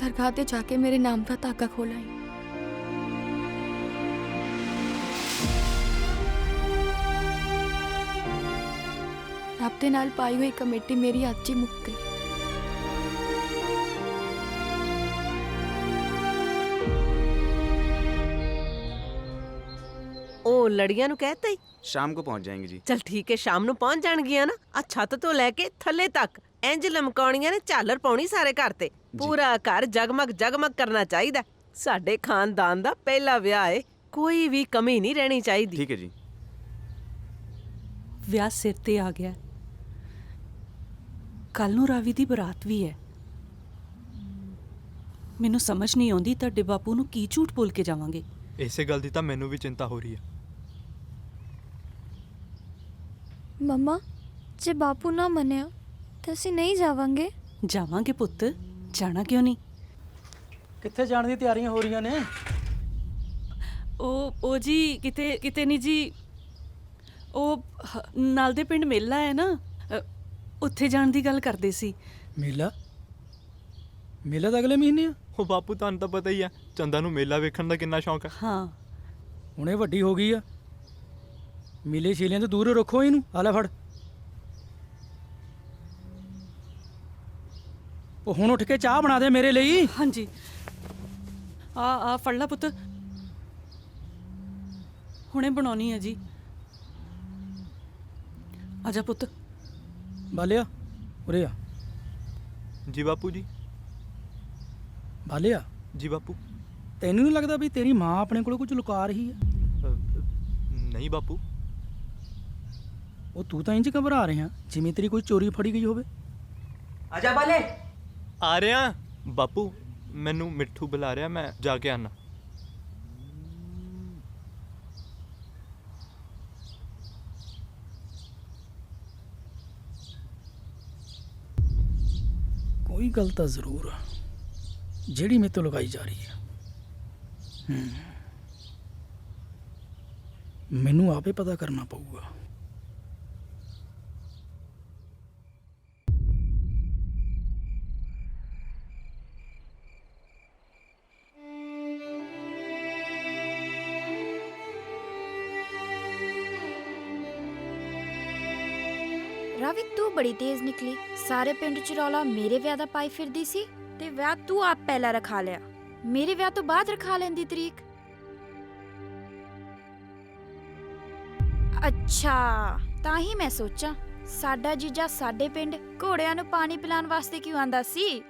ਦਰਗਾਹ ਤੇ ਜਾ ਕੇ ਮੇਰੇ ਨਾਮ ਦਾ ਤਾਕਾ ਖੋਲਾਈ ਰੱਬ ਦੇ ਨਾਲ ਪਾਈ ਹੋਈ ਕਮੇਟੀ ਮੇਰੀ ਅੱਜ ਹੀ ਮੁੱਕ ਗਈ। ਉਹ ਲੜੀਆਂ ਨੂੰ ਕਹਿਤਾ ਹੀ ਸ਼ਾਮ ਨੂੰ ਪਹੁੰਚ ਜਾਏਗੀ ਜੀ। ਚਲ ਠੀਕ ਹੈ ਸ਼ਾਮ ਨੂੰ ਪਹੁੰਚ ਜਾਣਗੀਆਂ ਨਾ। ਆ ਛੱਤ ਤੋਂ ਲੈ ਕੇ ਥੱਲੇ ਤੱਕ ਇੰਜ ਲਮਕਾਉਣੀਆਂ ਨੇ ਝਾਲਰ ਪਾਉਣੀ ਸਾਰੇ ਘਰ ਤੇ। ਪੂਰਾ ਘਰ ਜਗਮਗ ਜਗਮਗ ਕਰਨਾ ਚਾਹੀਦਾ। ਸਾਡੇ ਖਾਨਦਾਨ ਦਾ ਪਹਿਲਾ ਵਿਆਹ ਏ। ਕੋਈ ਵੀ ਕਮੀ ਨਹੀਂ ਰਹਿਣੀ ਚਾਹੀਦੀ। ਠੀਕ ਹੈ ਜੀ। ਵਿਆਹ ਸਿਰ ਤੇ ਆ ਗਿਆ। ਕੱਲ ਨੂੰ ਰਾਵੀ ਦੀ ਬਰਾਤ ਵੀ ਹੈ। ਮੈਨੂੰ ਸਮਝ ਨਹੀਂ ਆਉਂਦੀ ਤੁਹਾਡੇ ਬਾਪੂ ਨੂੰ ਕੀ ਝੂਠ ਬੋਲ ਕੇ ਜਾਵਾਂਗੇ। ਇਸੇ ਗੱਲ ਦੀ ਤਾਂ ਮੈਨੂੰ ਵੀ ਚਿੰਤਾ ਹੋ ਰਹੀ ਹੈ। ਮੰਮਾ ਜੇ ਬਾਪੂ ਨਾ ਮੰਨਿਆ ਤਾਂ ਅਸੀਂ ਨਹੀਂ ਜਾਵਾਂਗੇ ਜਾਵਾਂਗੇ ਪੁੱਤ ਜਾਣਾ ਕਿਉਂ ਨਹੀਂ ਕਿੱਥੇ ਜਾਣ ਦੀ ਤਿਆਰੀਆਂ ਹੋ ਰਹੀਆਂ ਨੇ ਉਹ ਉਹ ਜੀ ਕਿਤੇ ਕਿਤੇ ਨਹੀਂ ਜੀ ਉਹ ਹ- ਨਾਲ ਦੇ ਪਿੰਡ ਮੇਲਾ ਹੈ ਨਾ ਅ, ਉੱਥੇ ਜਾਣ ਦੀ ਗੱਲ ਕਰਦੇ ਸੀ ਮੇਲਾ ਮੇਲਾ ਤਾਂ ਅਗਲੇ ਮਹੀਨੇ ਆ ਉਹ ਬਾਪੂ ਤੁਹਾਨੂੰ ਤਾਂ ਪਤਾ ਹੀ ਹੈ ਚੰਦਾ ਨੂੰ ਮੇਲਾ ਵੇਖਣ ਦਾ ਕਿੰਨਾ ਸ਼ੌਂਕ ਹੈ ਹਾਂ ਹੁਣੇ ਵੱਡੀ ਹੋ ਗਈ ਆ ਮੇਲੇ ਛੇਲਿਆਂ ਤੋਂ ਦੂਰ ਰੱਖੋ ਇਹਨੂੰ ਆ ਲੈ ਫੜ। ਉਹ ਹੁਣ ਉੱਠ ਕੇ ਚਾਹ ਬਣਾ ਦੇ ਮੇਰੇ ਲਈ। ਹਾਂਜੀ। ਆ ਆ ਫੜ ਲਾ ਪੁੱਤ। ਹੁਣੇ ਬਣਾਉਣੀ ਹੈ ਜੀ। ਆਜਾ ਪੁੱਤ। ਬਾਲਿਆ ਉਰੇ ਆ। ਜੀ ਬਾਪੂ ਜੀ। ਬਾਲਿਆ। ਜੀ ਬਾਪੂ। ਤੈਨੂੰ ਨਹੀਂ ਲੱਗਦਾ ਵੀ ਤੇਰੀ ਮਾਂ ਆਪਣੇ ਕੋਲ ਕੁਝ ਲੁਕਾ ਰਹੀ ਅ, ਨਹੀਂ ਬਾਪੂ। ਉਹ ਤੂੰ ਤਾਂ ਇੰਜ ਘਬਰਾ ਰਿਹਾ। ਜਿਵੇਂ ਤੇਰੀ ਕੋਈ ਚੋਰੀ ਫੜੀ ਗਈ ਹੋਵੇ। ਆਜਾ ਬਾਲੇ। ਆ ਰਿਹਾ। ਬਾਪੂ ਮੈਨੂੰ ਮਿੱਠੂ ਬੁਲਾ ਰਿਹਾ ਮੈਂ ਜਾ ਕੇ ਆਣਾ ਕੋਈ ਗੱਲ ਤਾਂ ਜ਼ਰੂਰ ਆ। ਜਿਹੜੀ ਮੇਰੇ ਤੋਂ ਲੁਕਾਈ ਜਾ ਰਹੀ ਹੈ ਹੂੰ। ਮੈਨੂੰ ਆਪੇ ਪਤਾ ਕਰਨਾ ਪਊਗਾ। ਰਾਵੀ ਤੂੰ ਬੜੀ ਤੇਜ਼ ਨਿਕਲੀ। ਸਾਰੇ ਪਿੰਡ ਚ ਰੌਲਾ ਮੇਰੇ ਵਿਆਹ ਦਾ ਪਾਈ ਫਿਰਦੀ ਸੀ ਤੇ ਵਿਆਹ ਤੂੰ ਆਪ ਪਹਿਲਾਂ ਰਖਾ ਲਿਆ। ਮੇਰੇ ਵਿਆਹ ਤੋਂ ਬਾਅਦ ਰਖਾ ਲੈਂਦੀ ਤਰੀਕ। ਅੱਛਾ, ਤਾਂ ਹੀ ਮੈਂ ਸੋਚਾਂ, ਸਾਡਾ ਜੀਜਾ ਸਾਡੇ ਪਿੰਡ ਘੋੜਿਆਂ ਨੂੰ ਪਾਣੀ ਪਿਲਾਉਣ ਵਾਸਤੇ ਕਿਉਂ ਆਂਦਾ ਸੀ?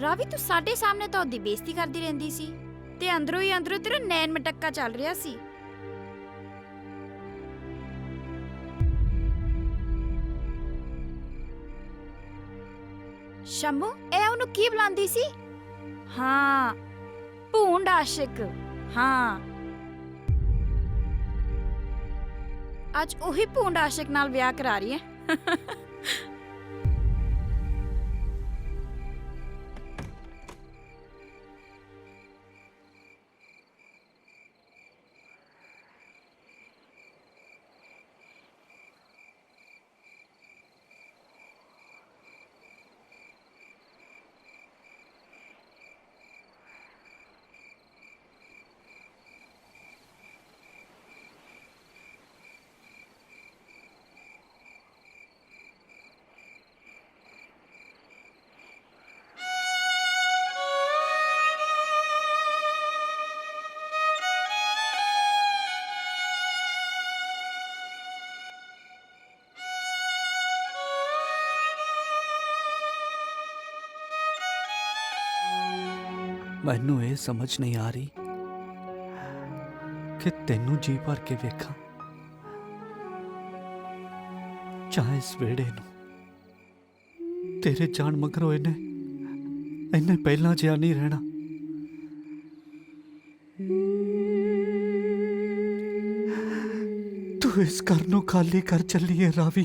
ਰਾਵੀ, ਤੂੰ ਸਾਡੇ ਸਾਹਮਣੇ ਤਾਂ ਉਹਦੀ ਬੇਇੱਜ਼ਤੀ ਕਰਦੀ ਰਹਿੰਦੀ ਸੀ ਤੇ ਅੰਦਰੋਂ ਹੀ ਅੰਦਰੋਂ ਤੇਰਾ ਨੈਣ ਮਟੱਕਾ ਚੱਲ ਰਿਹਾ ਸੀ। ਸ਼ੰਮੂ ਇਹ ਉਹਨੂੰ ਕੀ ਬੁਲਾਉਂਦੀ ਸੀ? ਹਾਂ, ਭੂੰਡ ਆਸ਼ਿਕ, ਹਾਂ। ਅੱਜ ਉਹੀ ਭੂੰਡ ਆਸ਼ਿਕ ਨਾਲ ਵਿਆਹ ਕਰਾ ਰਹੀ ਹੈ। ਮੈਨੂੰ ਇਹ ਸਮਝ ਨਹੀਂ ਆ ਰਹੀ ਕਿ ਤੈਨੂੰ ਜੀ ਭਰ ਕੇ ਵੇਖਾਂ। ਚਾਹੇ ਇਸ ਵੇੜੇ ਨੂੰ। ਤੇਰੇ ਜਾਣ ਮਗਰੋਂ ਇਹਨੇ ਇਹਨੇ ਪਹਿਲਾਂ ਜਿਹਾ ਨਹੀਂ ਰਹਿਣਾ। ਤੂੰ ਇਸ ਘਰ ਨੂੰ ਖਾਲੀ ਕਰ ਚੱਲੀਏ ਰਾਵੀ।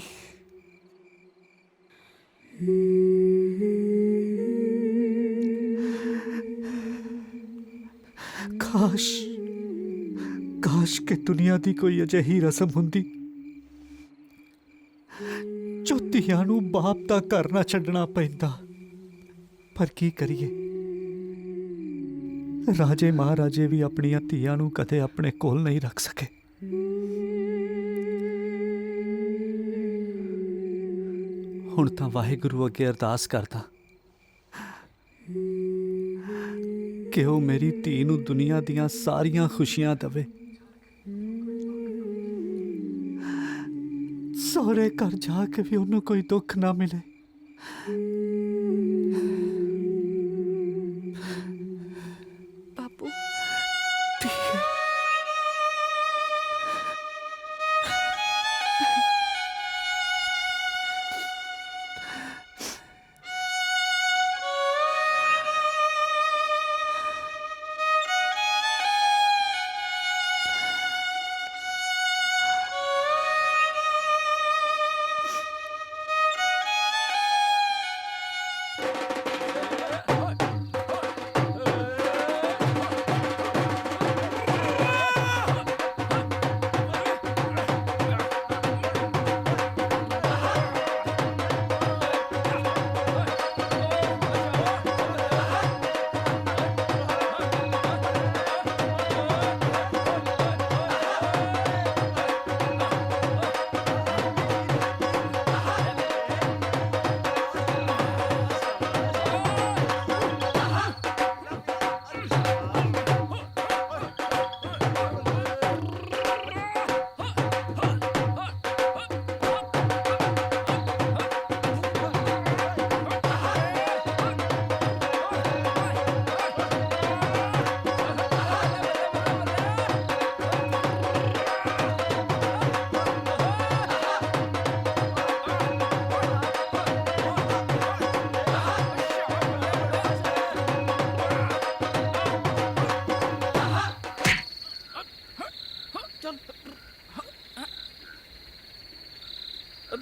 ਦੁਨੀਆ ਦੀ ਕੋਈ ਅਜਿਹੀ ਰਸਮ ਹੁੰਦੀ? ਜੋ ਧੀਆਂ ਨੂੰ ਬਾਪ ਦਾ ਘਰ ਨਾ ਛੱਡਣਾ ਪੈਂਦਾ। ਪਰ ਕੀ ਕਰੀਏ? ਰਾਜੇ ਮਹਾਰਾਜੇ ਵੀ ਆਪਣੀਆਂ ਧੀਆਂ ਨੂੰ ਕਦੇ ਆਪਣੇ ਕੋਲ ਨਹੀਂ ਰੱਖ ਸਕੇ। ਹੁਣ ਤਾਂ ਵਾਹਿਗੁਰੂ ਅੱਗੇ ਅਰਦਾਸ ਕਰਦਾ। ਕਿ ਉਹ ਮੇਰੀ ਧੀ ਨੂੰ ਦੁਨੀਆ ਦੀਆਂ ਸਾਰੀਆਂ ਖੁਸ਼ੀਆਂ ਦੇਵੇ। ਸਹੁਰੇ ਘਰ ਜਾ ਕੇ ਵੀ ਉਹਨੂੰ ਕੋਈ ਦੁੱਖ ਨਾ ਮਿਲੇ।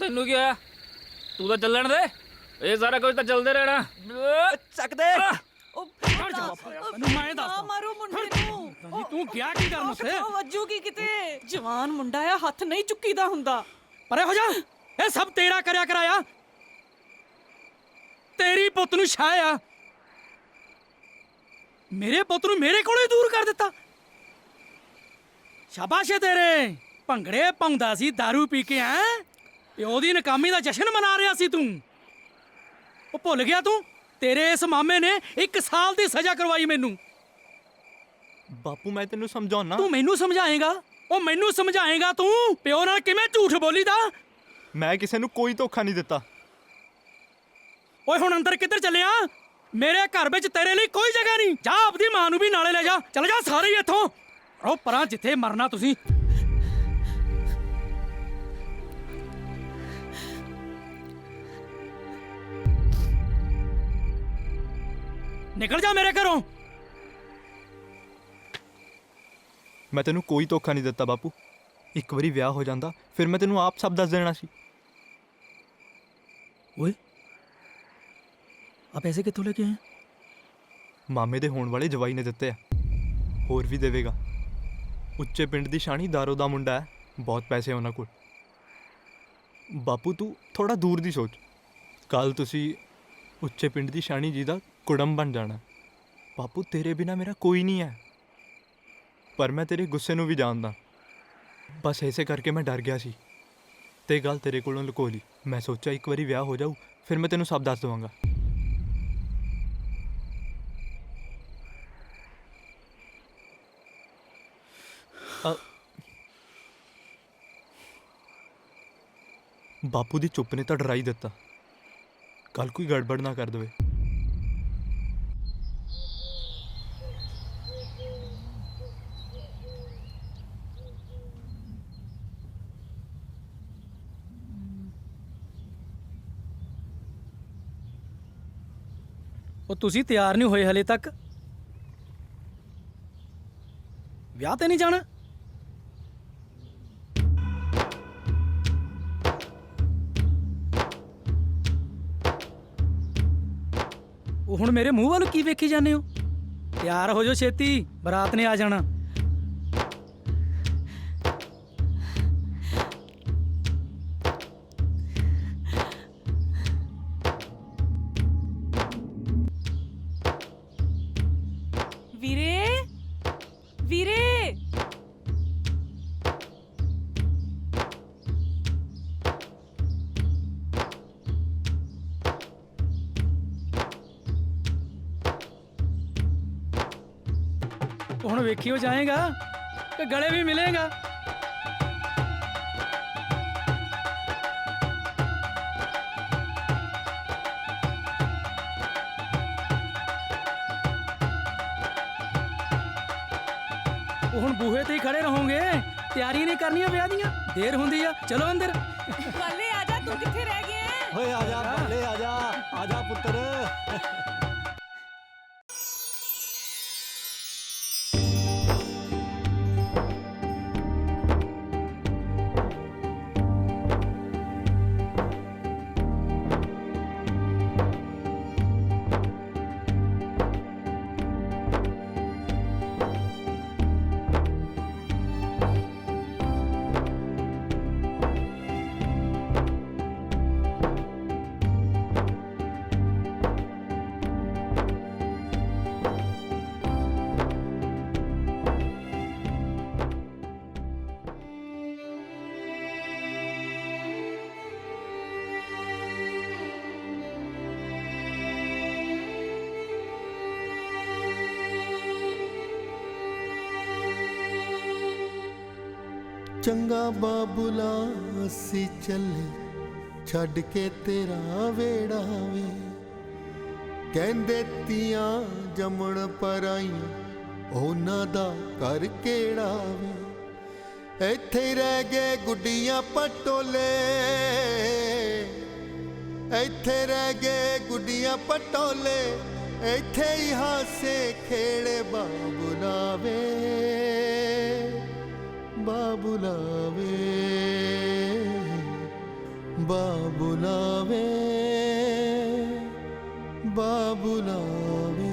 ਤੈਨੂੰ ਕੀ ਹੋਇਆ? ਤੂੰ ਤਾਂ ਚੱਲਣ ਦੇ। ਇਹ ਸਾਰਾ ਕੁਝ ਤਾਂ ਚੱਲਦੇ ਰਹਿਣਾ। ਚੱਕ ਦੇ। ਮੈਨੂੰ ਮੈਂ ਦੱਸ। ਆ ਮਾਰੋ ਮੁੰਡੇ ਨੂੰ। ਨਹੀਂ ਤੂੰ ਗਿਆ ਕੀ ਕਰਨ ਉੱਥੇ? ਉਹ ਵੱਜੂਗੀ ਕਿਤੇ? ਜਵਾਨ ਮੁੰਡਾ ਆ ਹੱਥ ਨਹੀਂ ਚੁੱਕੀਦਾ ਹੁੰਦਾ। ਪਰੇ ਹੋ ਜਾ ਇਹ ਸਭ ਤੇਰਾ ਕਰਿਆ ਕਰਾਇਆ। ਤੇਰੀ ਪੁੱਤ ਨੂੰ ਛਾਇਆ ਮੇਰੇ ਪੁੱਤ ਨੂੰ ਮੇਰੇ ਕੋਲੇ ਦੂਰ ਕਰ ਦਿੱਤਾ। ਸ਼ਾਬਾਸ਼ ਤੇਰੇ। ਭੰਗੜੇ ਪਾਉਂਦਾ ਸੀ दारू ਪੀ ਕੇ ਆ ਪਿਓ ਦੀ ਨਕਾਮੀ ਦਾ ਜਸ਼ਨ ਮਨਾ ਰਿਹਾ ਸੀ ਤੂੰ। ਉਹ ਭੁੱਲ ਗਿਆ ਤੂੰ? ਤੇਰੇ ਇਸ ਮਾਮੇ ਨੇ 1 ਸਾਲ ਦੀ ਸਜ਼ਾ ਕਰਵਾਈ ਮੈਨੂੰ। ਬਾਪੂ ਮੈਂ ਤੈਨੂੰ ਸਮਝਾਉਣਾ ਤੂੰ ਮੈਨੂੰ ਸਮਝਾਏਗਾ? ਉਹ ਮੈਨੂੰ ਸਮਝਾਏਗਾ ਤੂੰ? ਪਿਓ ਨਾਲ ਕਿਵੇਂ ਝੂਠ ਬੋਲੀਦਾ ਮੈਂ ਕਿਸੇ ਨੂੰ ਕੋਈ ਧੋਖਾ ਨਹੀਂ ਦਿੱਤਾ। ਓਏ ਹੁਣ ਅੰਦਰ ਕਿੱਧਰ ਚੱਲਿਆ? ਮੇਰੇ ਘਰ ਵਿੱਚ ਤੇਰੇ ਲਈ ਕੋਈ ਜਗ੍ਹਾ ਨਹੀਂ। ਜਾ ਆਪਦੀ ਮਾਂ ਨੂੰ ਵੀ ਨਾਲੇ ਲੈ ਜਾ। ਚਲ ਜਾ ਸਾਰੇ ਹੀ ਇੱਥੋਂ। ਰੋ ਪਰਾਂ ਜਿੱਥੇ ਮਰਨਾ ਤੁਸੀਂ। ਨਿਕਲ ਜਾ ਮੇਰੇ ਘਰੋਂ। ਮੈਂ ਤੈਨੂੰ ਕੋਈ ਧੋਖਾ ਨਹੀਂ ਦਿੱਤਾ ਬਾਪੂ। ਇੱਕ ਵਾਰੀ ਵਿਆਹ ਹੋ ਜਾਂਦਾ ਫਿਰ ਮੈਂ ਤੈਨੂੰ ਆਪ ਸਭ ਦੱਸ ਦੇਣਾ ਸੀ। ਓਏ ਆ ਪੈਸੇ ਕਿੱਥੋਂ ਲੈ ਕੇ ਆਏ? ਮਾਮੇ ਦੇ ਹੋਣ ਵਾਲੇ ਜਵਾਈ ਨੇ ਦਿੱਤੇ ਆ। ਹੋਰ ਵੀ ਦੇਵੇਗਾ। ਉੱਚੇ ਪਿੰਡ ਦੀ ਸ਼ਾਣੀ ਦਾਰੋ ਦਾ ਮੁੰਡਾ ਹੈ ਬਹੁਤ ਪੈਸੇ ਉਹਨਾਂ ਕੋਲ। ਬਾਪੂ ਤੂੰ ਥੋੜਾ ਦੂਰ ਦੀ ਸੋਚ। ਕੱਲ ਤੁਸੀਂ ਉੱਚੇ ਪਿੰਡ ਦੀ ਸ਼ਾਣੀ ਜੀ ਦਾ ਕੁੜਮ ਬਣ ਜਾਣਾ। ਬਾਪੂ, ਤੇਰੇ ਬਿਨਾ ਮੇਰਾ ਕੋਈ ਨਹੀਂ ਹੈ। ਪਰ ਮੈਂ ਤੇਰੇ ਗੁੱਸੇ ਨੂੰ ਵੀ ਜਾਣਦਾ। ਬਸ ਐਸੇ ਕਰਕੇ ਮੈਂ ਡਰ ਗਿਆ ਸੀ। ਤੇ ਗੱਲ ਤੇਰੇ ਕੋਲੋਂ ਲੁਕੋ ਲਈ। ਮੈਂ ਸੋਚਿਆ ਇੱਕ ਵਾਰੀ ਵਿਆਹ ਹੋ ਜਾਊ, ਫਿਰ ਮੈਂ ਤੈਨੂੰ ਸਭ ਦੱਸ ਦਵਾਂਗਾ। ਬਾਪੂ ਦੀ ਚੁੱਪ ਨੇ ਤਾਂ ਡਰਾਈ ਦਿੱਤਾ। ਕੱਲ ਕੋਈ ਗੜਬੜ ਨਾ ਕਰ ਦੇਵੇ ਉਹ ਤੁਸੀਂ ਤਿਆਰ ਨਹੀਂ ਹੋਏ ਹਲੇ ਤੱਕ। ਵਿਆਹ ਤੇ ਨਹੀਂ ਜਾਣਾ? ਉਹ ਹੁਣ ਮੇਰੇ ਮੂੰਹ ਵੱਲ ਕੀ ਵੇਖੀ ਜਾਂਦੇ ਹੋ? ਤਿਆਰ ਹੋ ਜਾਓ ਛੇਤੀ, ਬਰਾਤ ਨੇ ਆ ਜਾਣਾ। ਹੁਣ ਵੇਖਿਓ ਜਾਏਗਾ ਕਿ ਗਲੇ ਵੀ ਮਿਲੇਗਾ ਉਹ ਹੁਣ ਬੂਹੇ ਤੇ ਹੀ ਖੜੇ ਰਹੋਗੇ ਤਿਆਰੀ ਨਹੀਂ ਕਰਨੀਆਂ ਵਿਆਹ ਦੀਆਂ ਦੇਰ ਹੁੰਦੀ ਆ ਚਲੋ ਅੰਦਰ ਬੱਲੇ ਆ ਜਾ ਤੂੰ ਕਿੱਥੇ ਰਹਿ ਗਿਆ ਓਏ ਆ ਜਾ ਬੱਲੇ ਆ ਜਾ ਆ ਜਾ ਪੁੱਤਰ ਚੰਗਾ ਬਾਬੁਲਾ, ਅਸੀਂ ਚੱਲੇ, ਛੱਡ ਕੇ ਤੇਰਾ ਵੇੜਾ ਵੇ। ਕਹਿੰਦੇ ਤੀਆਂ ਜੰਮਣ ਪਰਾਈਆਂ ਉਹਨਾਂ ਦਾ ਕਰ ਕਿਹੜਾ ਵੇ? ਇੱਥੇ ਰਹਿ ਗਏ ਗੁੱਡੀਆਂ ਪਟੋਲੇ। ਇੱਥੇ ਰਹਿ ਗਏ ਗੁੱਡੀਆਂ ਪਟੋਲੇ। ਇੱਥੇ ਹੀ ਹਾਸੇ ਖੇੜੇ ਬਾਬੁਲਾ ਵੇ। বাবুলাবে বাবুলাবে বাবুলাবে।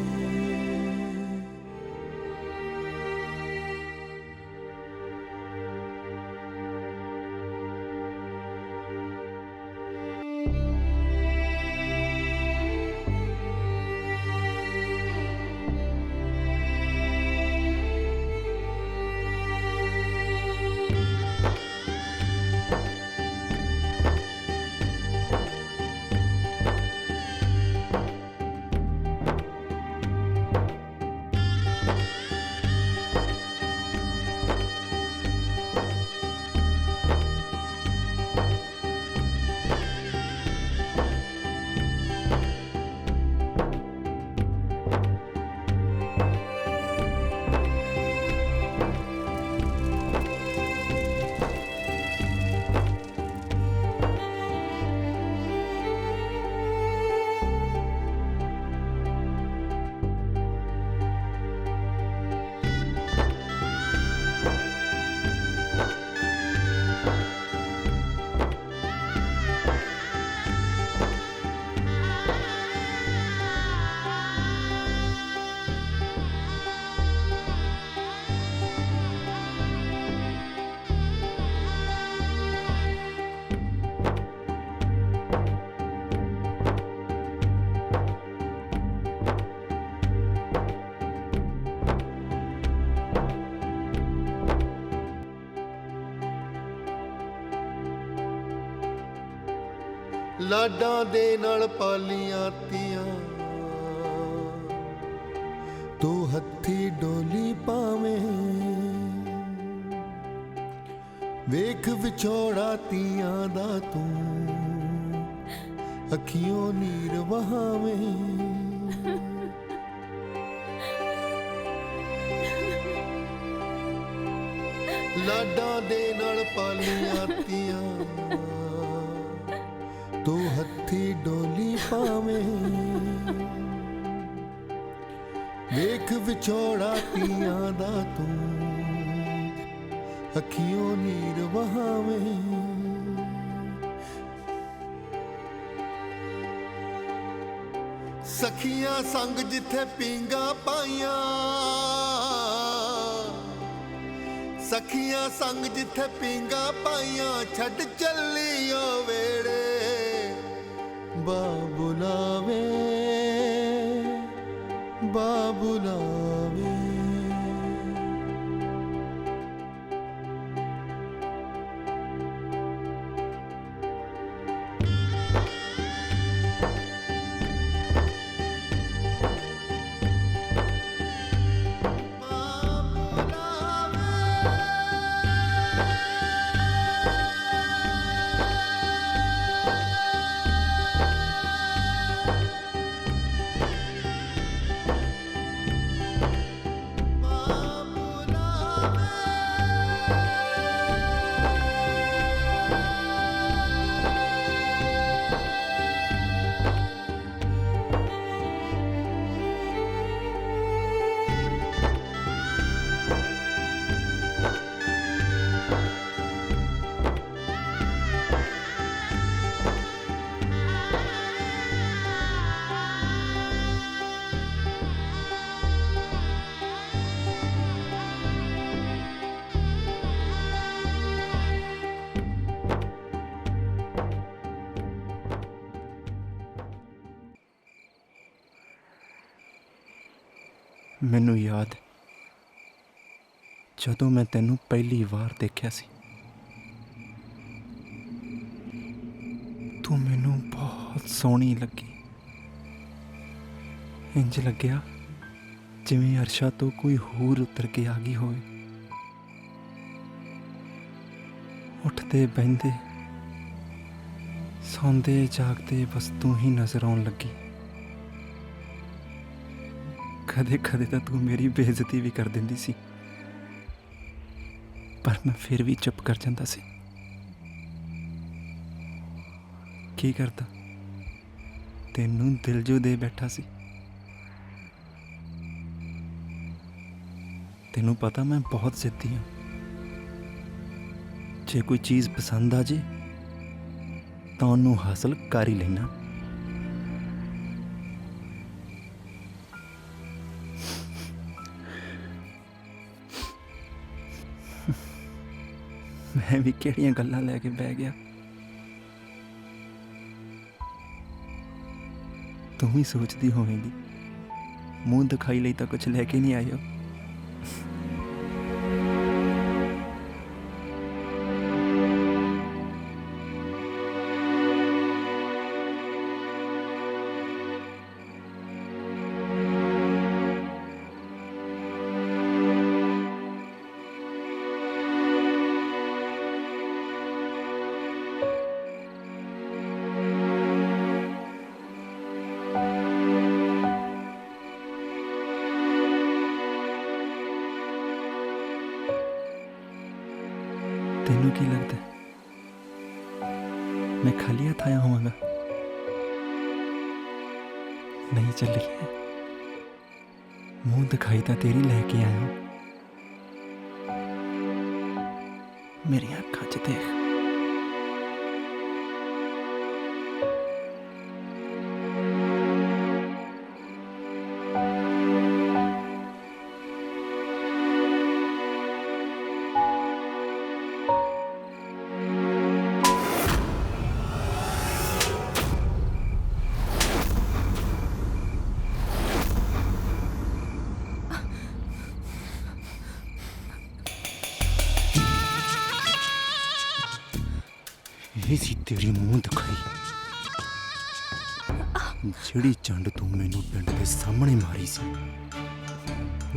ਲਾਡਾਂ ਦੇ ਨਾਲ ਪਾਲੀਆਂ ਤੀਆਂ। ਤੂੰ ਹੱਥੀ ਡੋਲੀ ਪਾਵੇਂ। ਵੇਖ ਵਿਛੋੜਾ ਤੀਆਂ ਦਾ ਤੂੰ। ਅੱਖੀਆਂ ਨੀਰ ਵਹਾਵੇਂ। ਲਾਡਾਂ ਦੇ ਨਾਲ ਪਾਲੀਆਂ ਤੀਆਂ। ਪਾਵੇਂ। ਵੇਖ ਵਿਛੋੜਾ ਤੀਆਂ ਦਾ ਤੂੰ ਅੱਖੀਆਂ ਨੀਰ ਵਹਾਵੇਂ। ਸਖੀਆਂ ਸੰਗ ਜਿੱਥੇ ਪੀਂਗਾ ਪਾਈਆਂ, ਸਖੀਆਂ ਸੰਗ ਜਿੱਥੇ ਪੀਂਗਾ ਪਾਈਆਂ, ਛੱਡ ਚੱਲੀਓ ਵੇੜੇ ਬਾਬੁਲਾਵੇ बुलावे ਮੈਨੂੰ ਯਾਦ ਹੈ। ਜਦੋਂ ਮੈਂ ਤੈਨੂੰ ਪਹਿਲੀ ਵਾਰ ਦੇਖਿਆ ਸੀ, ਤੂੰ ਮੈਨੂੰ ਬਹੁਤ ਸੋਹਣੀ ਲੱਗੀ। ਇੰਜ ਲੱਗਿਆ ਜਿਵੇਂ ਅਰਸ਼ਾ ਤੋਂ ਕੋਈ ਹੋਰ ਉਤਰ ਕੇ ਆ ਗਈ ਹੋਵੇ। ਉੱਠਦੇ ਬਹਿੰਦੇ, ਸੌਂਦੇ ਜਾਗਦੇ ਬਸ ਤੂੰ ਹੀ ਨਜ਼ਰ ਆਉਣ ਲੱਗੀ। ਕਦੇ ਕਦੇ ਤਾਂ ਤੂੰ ਮੇਰੀ ਬੇਇੱਜ਼ਤੀ ਵੀ ਕਰ ਦਿੰਦੀ ਸੀ। ਪਰ ਮੈਂ ਫਿਰ ਵੀ ਚੁੱਪ ਕਰ ਜਾਂਦਾ ਸੀ। ਕੀ ਕਰਦਾ? ਤੈਨੂੰ ਦਿਲ ਜੋ ਦੇ ਬੈਠਾ ਸੀ। ਤੈਨੂੰ ਪਤਾ ਮੈਂ ਬਹੁਤ ਜ਼ਿੱਦੀ ਹਾਂ। ਜੇ ਕੋਈ ਚੀਜ਼ ਪਸੰਦ ਆ ਜੇ, ਤਾਂ ਉਹਨੂੰ ਹਾਸਲ ਕਰ ਹੀ ਲੈਣਾ ਮੈਂ ਵੀ ਕਿਹੜੀਆਂ ਗੱਲਾਂ ਲੈ ਕੇ ਬਹਿ ਗਿਆ। ਤੂੰ ਵੀ ਸੋਚਦੀ ਹੋਵੇਂਗੀ। ਮੂੰਹ ਦਿਖਾਈ ਲਈ ਤਾਂ ਕੁਝ ਲੈ ਕੇ ਨਹੀਂ ਆਇਓ। ਤੈਨੂੰ ਕੀ ਲੱਗਦਾ ਮੈਂ ਖਾਲੀ ਹੱਥ ਆਇਆ ਹੋਵਾਂਗਾ ਨਹੀਂ ਚੱਲੀ ਮੂੰਹ ਦਿਖਾਈ ਤਾਂ ਤੇਰੀ ਲੈ ਕੇ ਆਇਆ ਮੇਰੀਆਂ ਅੱਖਾਂ 'ਚ ਦੇਖ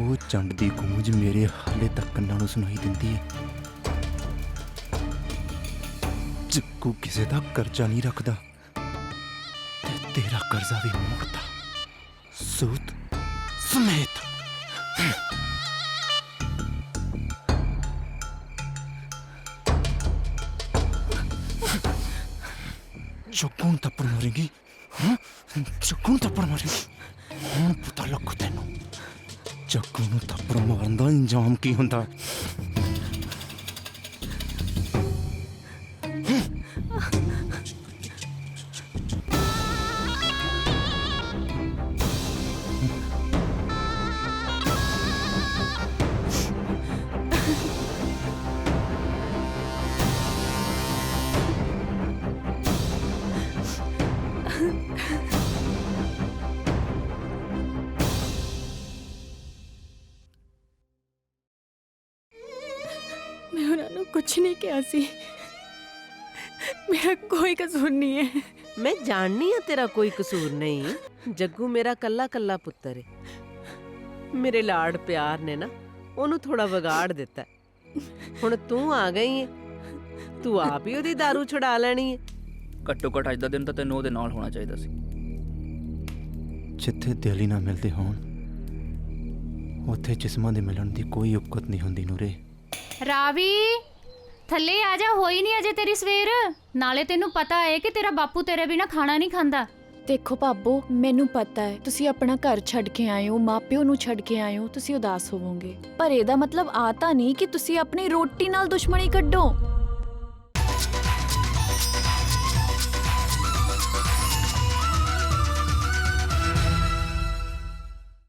ਉਹ ਚੰਡ ਦੀ ਗੂੰਜ ਮੇਰੇ ਹਾਲੇ ਤੱਕ ਕੰਨਾਂ ਨੂੰ ਸੁਣਾਈ ਦਿੰਦੀ ਹੈ। ਜੱਕੂ ਕਿਸੇ ਦਾ ਕਰਜ਼ਾ ਨਹੀਂ ਰੱਖਦਾ ਤੇ ਤੇਰਾ ਕਰਜ਼ਾ ਵੀ ਮੁਕਤਾ ਸੂਤ ਸਮੇਤ। ਕੀ ਹੁੰਦਾ? ਕਿਹਾ ਸੀ ਮੇਰਾ ਕੋਈ ਕਸੂਰ ਨਹੀਂ ਹੈ। ਮੈਂ ਜਾਣਨੀ ਆ ਤੇਰਾ ਕੋਈ ਕਸੂਰ ਨਹੀਂ। ਜੱਗੂ ਮੇਰਾ ਕੱਲਾ ਕੱਲਾ ਪੁੱਤਰ ਏ। ਮੇਰੇ ਲਾਡ ਪਿਆਰ ਨੇ ਨਾ ਉਹਨੂੰ ਥੋੜਾ ਵਿਗਾੜ ਦਿੱਤਾ। ਹੁਣ ਤੂੰ ਆ ਗਈ ਏ। ਤੂੰ ਆਪ ਹੀ ਉਹਦੀ दारू ਛੁਡਾ ਲੈਣੀ ਏ। ਘੱਟੋ ਘੱਟ ਅੱਜ ਦਾ ਦਿਨ ਤਾਂ ਤੈਨੂੰ ਉਹਦੇ ਨਾਲ ਹੋਣਾ ਚਾਹੀਦਾ ਸੀ। ਜਿੱਥੇ ਦਿਲ ਹੀ ਨਾ ਮਿਲਦੇ ਹੋਣ ਉੱਥੇ ਜਿਸਮਾਂ ਦੇ ਮਿਲਣ ਦੀ ਕੋਈ ਉਪਕਤ ਨਹੀਂ ਹੁੰਦੀ ਨੂਰੇ। ਰਾਵੀ! ਥੱਲੇ ਆ ਜਾ, ਹੋਈ ਨਹੀਂ ਅਜੇ ਤੇਰੀ ਸਵੇਰ। ਨਾਲੇ ਤੈਨੂੰ ਪਤਾ ਹੈ ਕਿ ਤੇਰਾ ਬਾਪੂ ਤੇਰੇ ਬਿਨਾ ਖਾਣਾ ਨਹੀਂ ਖਾਂਦਾ। ਦੇਖੋ ਭਾਬੋ, ਮੈਨੂੰ ਪਤਾ ਹੈ ਤੁਸੀਂ ਆਪਣਾ ਘਰ ਛੱਡ ਕੇ ਆਏ ਹੋ, ਮਾਪਿਓ ਨੂੰ ਛੱਡ ਕੇ ਆਏ ਹੋ, ਤੁਸੀਂ ਉਦਾਸ ਹੋਵੋਗੇ। ਪਰ ਇਹਦਾ ਮਤਲਬ ਆ ਤਾਂ ਨਹੀਂ ਕਿ ਤੁਸੀਂ ਆਪਣੀ ਰੋਟੀ ਨਾਲ ਦੁਸ਼ਮਣੀ ਕੱਢੋ।